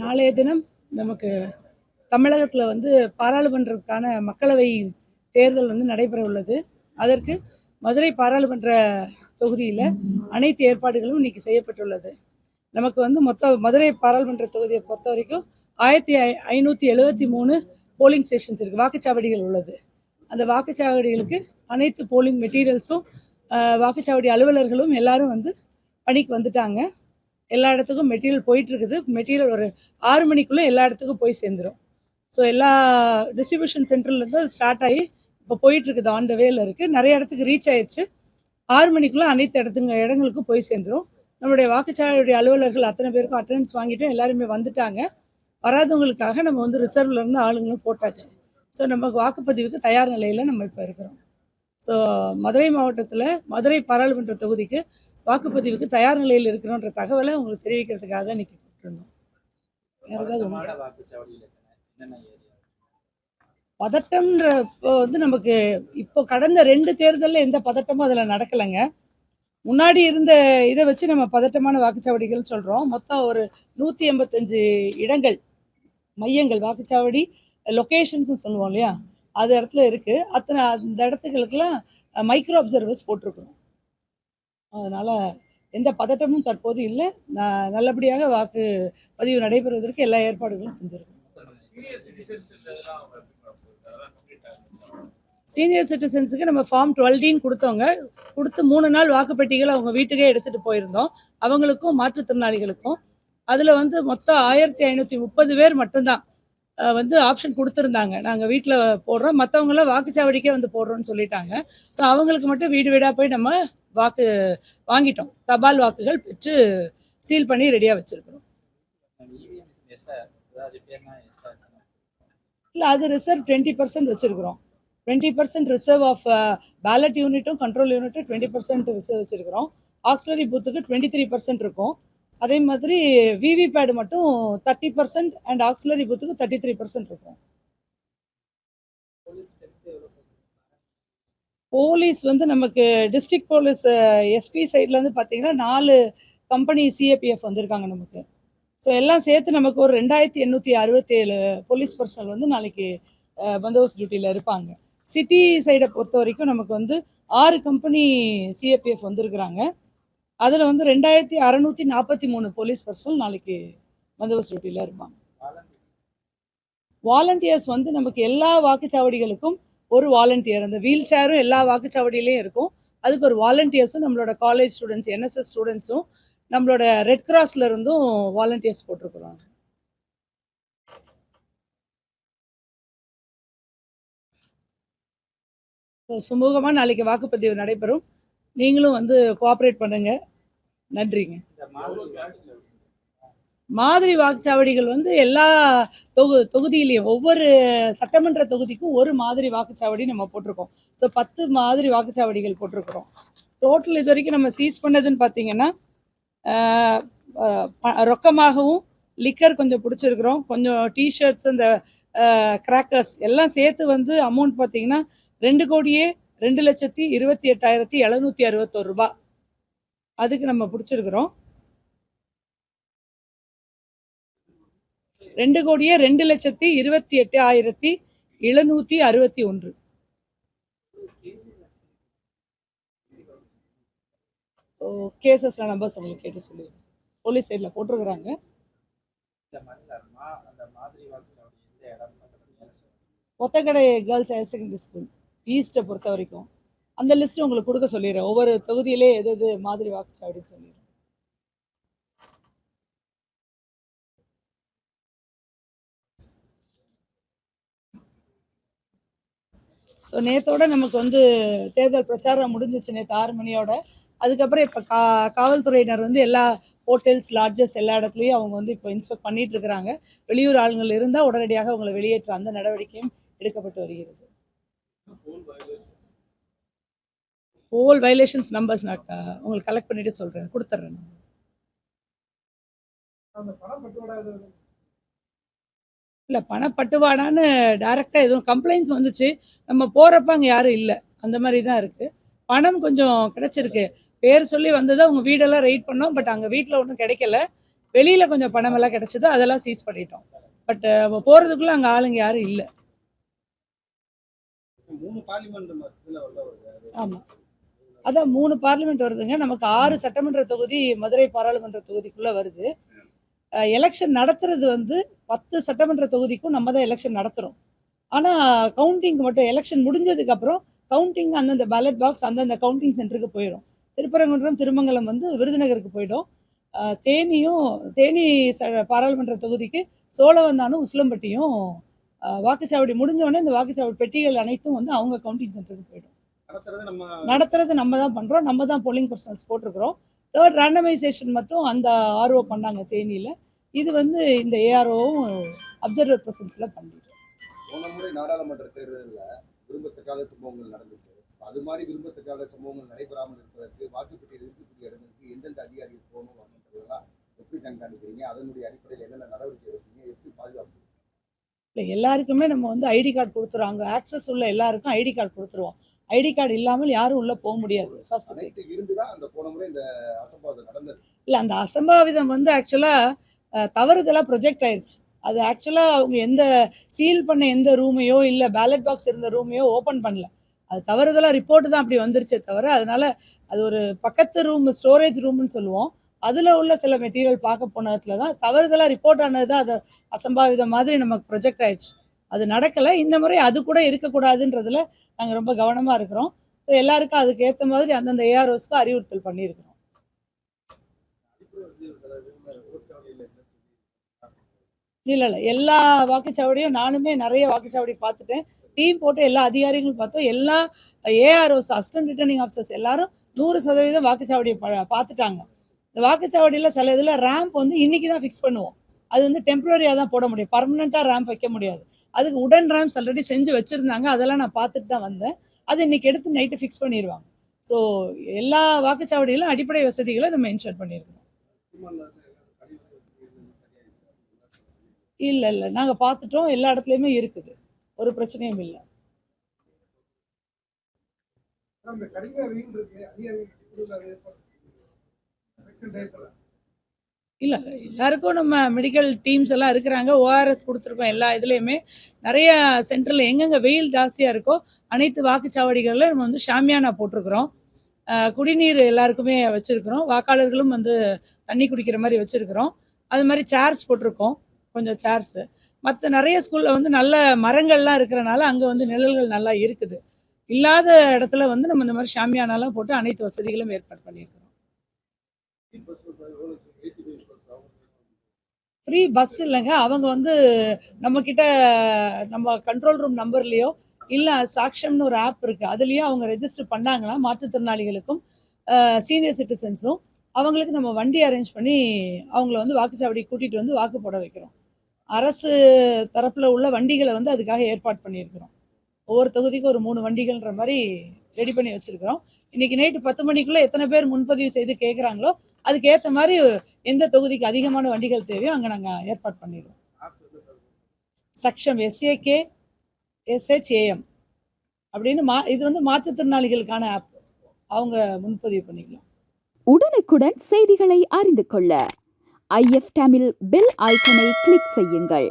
நாளைய தினம் நமக்கு தமிழகத்தில் வந்து பாராளுமன்றத்துக்கான மக்களவை தேர்தல் வந்து நடைபெற உள்ளது அதற்கு மதுரை பாராளுமன்ற தொகுதியில் அனைத்து ஏற்பாடுகளும் இன்னைக்கு செய்யப்பட்டுள்ளது. நமக்கு வந்து மொத்த மதுரை பாராளுமன்ற தொகுதியை பொறுத்த வரைக்கும் ஆயிரத்தி ஐ ஐநூற்றி எழுபத்தி மூணு போலிங் ஸ்டேஷன்ஸ் இருக்குது வாக்குச்சாவடிகள் உள்ளது. அந்த வாக்குச்சாவடிகளுக்கு அனைத்து போலிங் மெட்டீரியல்ஸும் வாக்குச்சாவடி அலுவலர்களும் எல்லாரும் வந்து பணிக்கு வந்துட்டாங்க. எல்லா இடத்துக்கும் மெட்டீரியல் போயிட்டுருக்குது. மெட்டீரியல் ஒரு ஆறு மணிக்குள்ளே எல்லா இடத்துக்கும் போய் சேர்ந்துடும் ஸோ எல்லா டிஸ்ட்ரிபியூஷன் சென்டர்லேருந்து அது ஸ்டார்ட் ஆகி இப்போ போயிட்டு இருக்குது ஆன் த வேல இருக்குது நிறைய இடத்துக்கு ரீச் ஆயிடுச்சு. ஆறு மணிக்குள்ளே அனைத்து இடத்துங்க இடங்களுக்கும் போய் சேர்ந்துடும் நம்மளுடைய வாக்குச்சாவடி அலுவலர்கள் அத்தனை பேருக்கும் அட்டண்டன்ஸ் வாங்கிட்டு எல்லாருமே வந்துட்டாங்க. வராதவங்களுக்காக நம்ம வந்து ரிசர்வ்ல இருந்து ஆளுங்களும் போட்டாச்சு. ஸோ நம்ம வாக்குப்பதிவுக்கு தயார் நிலையில் நம்ம இப்போ இருக்கிறோம். ஸோ மதுரை மாவட்டத்தில் மதுரை பாராளுமன்ற தொகுதிக்கு வாக்குப்பதிவுக்கு தயார் நிலையில் இருக்கிறோன்ற தகவலை உங்களுக்கு தெரிவிக்கிறதுக்காக தான் இன்னைக்கு கூப்பிட்டுருந்தோம். பதட்டம்ன்ற இப்போ வந்து நமக்கு இப்போ கடந்த ரெண்டு தேர்தலில் எந்த பதட்டமும் அதில் நடக்கலைங்க. முன்னாடி இருந்த இதை வச்சு நம்ம பதட்டமான வாக்குச்சாவடிகள் சொல்கிறோம் மொத்தம் ஒரு நூற்றி எண்பத்தஞ்சு இடங்கள் மையங்கள் வாக்குச்சாவடி லொக்கேஷன்ஸ்னு சொல்லுவோம் இல்லையா? அது இடத்துல இருக்குது அத்தனை அந்த இடத்துகளுக்கெல்லாம் மைக்ரோ அப்சர்வர்ஸ் போட்டிருக்கிறோம். அதனால் எந்த பதட்டமும் தற்போது இல்லை. ந- நல்லபடியாக வாக்கு பதிவு நடைபெறுவதற்கு எல்லா ஏற்பாடுகளும் செஞ்சிருக்கோம். சீனியர் சிட்டிசன்ஸுக்கு நம்ம ஃபார்ம் டுவெல்டின்னு கொடுத்தவங்க கொடுத்து மூணு நாள் வாக்குப்பெட்டிகள் அவங்க வீட்டுக்கே எடுத்துகிட்டு போயிருந்தோம். அவங்களுக்கும் மாற்றுத்திறனாளிகளுக்கும். அதில் வந்து மொத்தம் ஆயிரத்தி ஐநூற்றி முப்பது பேர் மட்டும்தான். வந்து ஆப்ஷன் கொடுத்துருந்தாங்க. நாங்கள் வீட்டில் போடுறோம். மற்றவங்களாம் வாக்குச்சாவடிக்கே வந்து போடுறோம்னு சொல்லிட்டாங்க. ஸோ அவங்களுக்கு மட்டும் வீடு வீடாக போய் நம்ம வாக்கு வாங்கிட்டோம். தபால் வாக்குகள் பெற்று சீல் பண்ணி ரெடியாக வச்சுருக்கிறோம். இல்லை அது ரிசர்வ் டுவெண்ட்டி பர்சன்ட் வச்சுருக்குறோம். Twenty percent reserve of ballot யூனிட்டும் control யூனிட்டும் டுவெண்ட்டி பர்சன்ட் ரிசர்வ் வச்சுருக்கிறோம். ஆக்சிலரி பூத்துக்கு டுவெண்ட்டி த்ரீ பர்சன்ட் இருக்கும். அதே மாதிரி விவி பேடு மட்டும் தேர்ட்டி பர்சன்ட் அண்ட் ஆக்சிலரி பூத்துக்கு தேர்ட்டி த்ரீ பர்சன்ட் இருக்கும். போலீஸ் வந்து நமக்கு டிஸ்ட்ரிக்ட் போலீஸ் எஸ்பி சைட்லேருந்து பார்த்தீங்கன்னா நாலு கம்பெனி சிஏபிஎஃப் வந்திருக்காங்க நமக்கு. ஸோ எல்லாம் சேர்த்து நமக்கு ஒரு ரெண்டாயிரத்தி எண்ணூற்றி அறுபத்தேழு போலீஸ் பர்சனல் வந்து நாளைக்கு பந்தோபஸ்த் டியூட்டியில் இருப்பாங்க. சிட்டி சைடை பொறுத்த வரைக்கும் நமக்கு வந்து ஆறு கம்பெனி சிஏபிஎஃப் வந்திருக்கிறாங்க. அதில் வந்து ரெண்டாயிரத்தி அறநூற்றி நாற்பத்தி மூணு போலீஸ் பர்சனல் நாளைக்கு பந்தோபஸ்த் டியூட்டியில் இருப்பாங்க. வாலண்டியர்ஸ் வந்து நமக்கு எல்லா வாக்குச்சாவடிகளுக்கும் ஒரு வாலண்டியர் அந்த வீல் சேரும் எல்லா வாக்குச்சாவடியிலையும் இருக்கும். அதுக்கு ஒரு வாலண்டியர்ஸும் நம்மளோட காலேஜ் ஸ்டூடெண்ட்ஸ் என்எஸ்எஸ் ஸ்டூடெண்ட்ஸும் நம்மளோட ரெட் கிராஸ்ல இருந்தும் வாலண்டியர்ஸ் போட்டிருக்கிறோம் ஸோ சுமூகமாக நாளைக்கு வாக்குப்பதிவு நடைபெறும். நீங்களும் வந்து கோஆப்ரேட் பண்ணுங்கள் நன்றிங்க. மாதிரி வாக்குச்சாவடிகள் வந்து எல்லா தொகு தொகுதியிலையும் ஒவ்வொரு சட்டமன்ற தொகுதிக்கும் ஒரு மாதிரி வாக்குச்சாவடி நம்ம போட்டிருக்கோம். ஸோ பத்து மாதிரி வாக்குச்சாவடிகள் போட்டிருக்கிறோம். டோட்டல் இது வரைக்கும் நம்ம சீஸ் பண்ணதுன்னு பார்த்தீங்கன்னா ரொக்கமாகவும் லிக்கர் கொஞ்சம் பிடிச்சிருக்கிறோம். கொஞ்சம் டிஷர்ட்ஸ் அந்த கிராக்கர்ஸ் எல்லாம் சேர்த்து வந்து அமௌண்ட் பார்த்தீங்கன்னா ரெண்டு கோடியே ரெண்டு லட்சத்தி இருபத்தி எட்டாயிரத்தி எழுநூத்தி அறுபத்தொரு ரூபாய். அதுக்கு நம்ம பிடிச்சிருக்கிறோம். ரெண்டு கோடியே ரெண்டு லட்சத்தி இருபத்தி எட்டு ஆயிரத்தி எழுநூத்தி அறுபத்தி ஒன்று. கேசஸ்ல நம்பர்ஸ் உங்களுக்கு கேட்டு சொல்லி போலீஸ் சைடில் போட்டிருக்கிறாங்க. Othakadai girls higher secondary school ஈஸ்ட்டை பொறுத்த வரைக்கும். அந்த லிஸ்ட் உங்களுக்கு கொடுக்க சொல்லிடுறேன். ஒவ்வொரு தொகுதியிலே எது எது மாதிரி வாக்குச்சாவடின்னு சொல்லிடுறேன். ஸோ நேத்தோட நமக்கு வந்து தேர்தல் பிரச்சாரம் முடிஞ்சிச்சு நேற்று ஆறு மணியோட. அதுக்கப்புறம் இப்போ கா காவல்துறையினர் வந்து எல்லா ஹோட்டல்ஸ் லாட்ஜஸ் எல்லா இடத்துலையும் அவங்க வந்து இப்போ இன்ஸ்பெக்ட் பண்ணிட்டு இருக்கிறாங்க. வெளியூர் ஆளுங்கள் இருந்தால் உடனடியாக அவங்களை வெளியேற்ற அந்த நடவடிக்கையும் எடுக்கப்பட்டு வருகிறது. ஹோல் வயலேஷன்ஸ் நம்பர்ஸ் நான் உங்களுக்கு கலெக்ட் பண்ணிட்டு சொல்கிறேன் கொடுத்துட்றேன் இல்லை பணப்பட்டுவாடான்னு டைரெக்டாக எதுவும் கம்ப்ளைண்ட்ஸ் வந்துச்சு. நம்ம போகிறப்ப அங்கே யாரும் இல்லை. அந்த மாதிரி தான் இருக்குது பணம் கொஞ்சம் கிடைச்சிருக்கு. பேர் சொல்லி வந்ததை அவங்க வீடெல்லாம் ரைட் பண்ணோம். பட் அங்கே வீட்டில் ஒன்றும் கிடைக்கல. வெளியில கொஞ்சம் பணம் எல்லாம் கிடைச்சது. அதெல்லாம் சீஸ் பண்ணிட்டோம். பட் போறதுக்குள்ள அங்க ஆளுங்க யாரும் இல்லை. மூணு அதான் மூணு பார்லிமெண்ட் வருதுங்க. நமக்கு ஆறு சட்டமன்ற தொகுதி மதுரை பாராளுமன்ற தொகுதிக்குள்ளே வருது. எலெக்ஷன் நடத்துறது வந்து பத்து சட்டமன்ற தொகுதிக்கும் நம்ம தான் எலெக்ஷன் நடத்துகிறோம் ஆனால் கவுண்டிங் மட்டும் எலெக்ஷன் முடிஞ்சதுக்கப்புறம் கவுண்டிங் அந்தந்த பேலட் பாக்ஸ் அந்தந்த கவுண்டிங் சென்டருக்கு போயிடும் திருப்பரங்குன்றம் திருமங்கலம் வந்து விருதுநகருக்கு போயிடும். தேனியும் தேனி ச- பாராளுமன்ற தொகுதிக்கு சோழவந்தானும் உசிலம்பட்டியும் வாக்குச்சாவடி முடிஞ்சோடனே இந்த வாக்குச்சாவடி பெட்டிகள் அனைத்தும் வந்து அவங்க கவுண்டிங் சென்டருக்கு போயிடும். நடத்துறது நம்ம நடத்துறது நம்ம தான் பண்றோம். நம்ம தான் போலிங் பர்சன்ஸ் போட்டிருக்கிறோம். தேர்ட் ரேண்டமைசேஷன் மட்டும் அந்த ஆர்ஓ பண்ணாங்க தேனியில. இது வந்து இந்த ஏஆர்ஓவும் அப்சர்வர் பர்சன்ஸ்ல பண்ணிட்டோம். போன முறை நாடாளுமன்ற தேர்தலில் விரும்பத்தக்காத சம்பவங்கள் நடந்துச்சு. அது மாதிரி விரும்பத்தக்காத சம்பவங்கள் நடைபெறாமல் இருப்பதற்கு வாக்குப்பட்டியல் இருக்கக்கூடிய இடங்களுக்கு எந்தெந்த அதிகாரிகள் போகணும் வரணுன்றதெல்லாம் எப்படி கண்காணிக்கிறீங்க? அதனுடைய அடிப்படையில் என்னென்ன நடவடிக்கை எடுப்பீங்க? எப்படி பாதுகாப்பு? இல்லை எல்லாருக்குமே நம்ம வந்து ஐடி கார்டு கொடுத்துருவோம் அங்கே ஆக்சஸ் உள்ள எல்லாருக்கும் ஐடி கார்டு கொடுத்துருவோம். ஐடி கார்டு இல்லாமல் யாரும் உள்ள போக முடியாது ஃபர்ஸ்ட் திங் அனைத்து இருந்துதான் அந்த போன முறை இந்த அசம்பாவிதம் நடந்தது. இல்லை அந்த அசம்பாவிதம் வந்து ஆக்சுவலாக தவறுதலாக ப்ரொஜெக்ட் ஆயிருச்சு. அது ஆக்சுவலாக அவங்க எந்த சீல் பண்ண எந்த ரூமையோ இல்லை பேலட் பாக்ஸ் இருந்த ரூமையோ ஓப்பன் பண்ணல. அது தவறுதலாக ரிப்போர்ட் தான் அப்படி வந்துருச்சே தவிர அதனால அது ஒரு பக்கத்து ரூம் ஸ்டோரேஜ் ரூம்னு சொல்லுவோம். அதில் உள்ள சில மெட்டீரியல் பார்க்க போனதுல தான் தவறுதலாக ரிப்போர்ட் ஆனது தான் அது அசம்பாவிதம் மாதிரி நமக்கு ப்ரொஜெக்ட் ஆயிடுச்சு அது நடக்கலை. இந்த முறை அது கூட இருக்கக்கூடாதுன்றதுல நாங்கள் ரொம்ப கவனமாக இருக்கிறோம். ஸோ எல்லாருக்கும் அதுக்கு ஏற்ற மாதிரி அந்தந்த ஏஆர்ஓஸ்க்கு அறிவுறுத்தல் பண்ணியிருக்கிறோம். இல்லை இல்லை. எல்லா வாக்குச்சாவடியும் நானுமே நிறைய வாக்குச்சாவடி பார்த்துட்டேன். டீம் போட்டு எல்லா அதிகாரிகளும் பார்த்தோம். எல்லா ஏஆர்ஓஸ் அசிஸ்டன்ட் ரிட்டர்னிங் ஆஃபீஸர்ஸ் எல்லாரும் நூறு சதவீதம் வாக்குச்சாவடியை பார்த்துட்டாங்க. இந்த வாக்குச்சாவடியில் சில இதில் ரேம்ப் வந்து இன்னைக்கு தான் ஃபிக்ஸ் பண்ணுவோம். அது வந்து டெம்பரரியாக தான் போட முடியும். பர்மனெண்ட்டாக ரேம்ப் வைக்க முடியாது. அதுக்கு உடன் ரேம்ஸ் ஆல்ரெடி செஞ்சு வச்சுருந்தாங்க. அதெல்லாம் நான் பார்த்துட்டு தான் வந்தேன். அது இன்னைக்கு எடுத்து நைட்டு ஃபிக்ஸ் பண்ணிடுவாங்க ஸோ எல்லா வாக்குச்சாவடியிலும் அடிப்படை வசதிகளை நம்ம என்ஷூர் பண்ணியிருக்கோம் இல்லை இல்லை. நாங்கள் பார்த்துட்டோம். எல்லா இடத்துலையுமே இருக்குது. ஒரு பிரச்சனையும் இல்லை. நம்ம வெயில் இருக்கு. இல்லை எல்லாருக்கும் நம்ம மெடிக்கல் டீம்ஸ் எல்லாம் இருக்கிறாங்க. ஓஆர்எஸ் கொடுத்துருக்கோம் எல்லா இதுலேயுமே. நிறைய சென்டரில் எங்கெங்கே வெயில் ஜாஸ்தியாக இருக்கோ அனைத்து வாக்குச்சாவடிகளில் நம்ம வந்து ஷாமியானா போட்டிருக்கிறோம். குடிநீர் எல்லாருக்குமே வச்சுருக்கிறோம். வாக்காளர்களும் வந்து தண்ணி குடிக்கிற மாதிரி வச்சுருக்கிறோம். அது மாதிரி சேர்ஸ் போட்டிருக்கோம். கொஞ்சம் சேர்ஸு மற்ற நிறைய ஸ்கூலில் வந்து நல்ல மரங்கள்லாம் இருக்கிறனால அங்கே வந்து நிழல்கள் நல்லா இருக்குது. இல்லாத இடத்துல வந்து நம்ம இந்த மாதிரி ஷாமியானாலாம் போட்டு அனைத்து வசதிகளும் ஏற்பாடு பண்ணியிருக்கிறோம். ஃப்ரீ பஸ் இல்லைங்க. அவங்க வந்து நம்மக்கிட்ட நம்ம கண்ட்ரோல் ரூம் நம்பர்லேயோ இல்லை சாக்ஷம்னு ஒரு ஆப் இருக்குது அதுலேயும் அவங்க ரெஜிஸ்டர் பண்ணாங்களா மாற்றுத்திறனாளிகளுக்கும் சீனியர் சிட்டிசன்ஸும் அவங்களுக்கு நம்ம வண்டி அரேஞ்ச் பண்ணி அவங்கள வந்து வாக்குச்சாவடி கூட்டிகிட்டு வந்து வாக்கு போட வைக்கிறோம். அரசு தரப்பில் உள்ள வண்டிகளை வந்து அதுக்காக ஏற்பாடு பண்ணியிருக்கிறோம். ஒவ்வொரு தொகுதிக்கும் ஒரு மூணு வண்டிகள்ன்ற மாதிரி ரெடி பண்ணி வச்சுருக்கிறோம். இன்றைக்கி நைட்டு பத்து மணிக்குள்ளே எத்தனை பேர் முன்பதிவு செய்து கேட்குறாங்களோ அதுக்கேற்ற மாதிரி எந்த தொகுதிக்கு அதிகமான வண்டிகள் தேவையோ அங்கே நாங்கள் ஏற்பாடு பண்ணிடுவோம். சக்ஷம் எஸ்ஏகே எஸ்ஹெச்ஏஎம் அப்படின்னு மா இது வந்து மாற்றுத்திறனாளிகளுக்கான ஆப் அவங்க முன்பதிவு பண்ணிக்கலாம். உடனுக்குடன் செய்திகளை அறிந்து கொள்ள. ஐஎஃப் தமிழ் பெல் ஐக்கனை கிளிக் செய்யுங்கள்.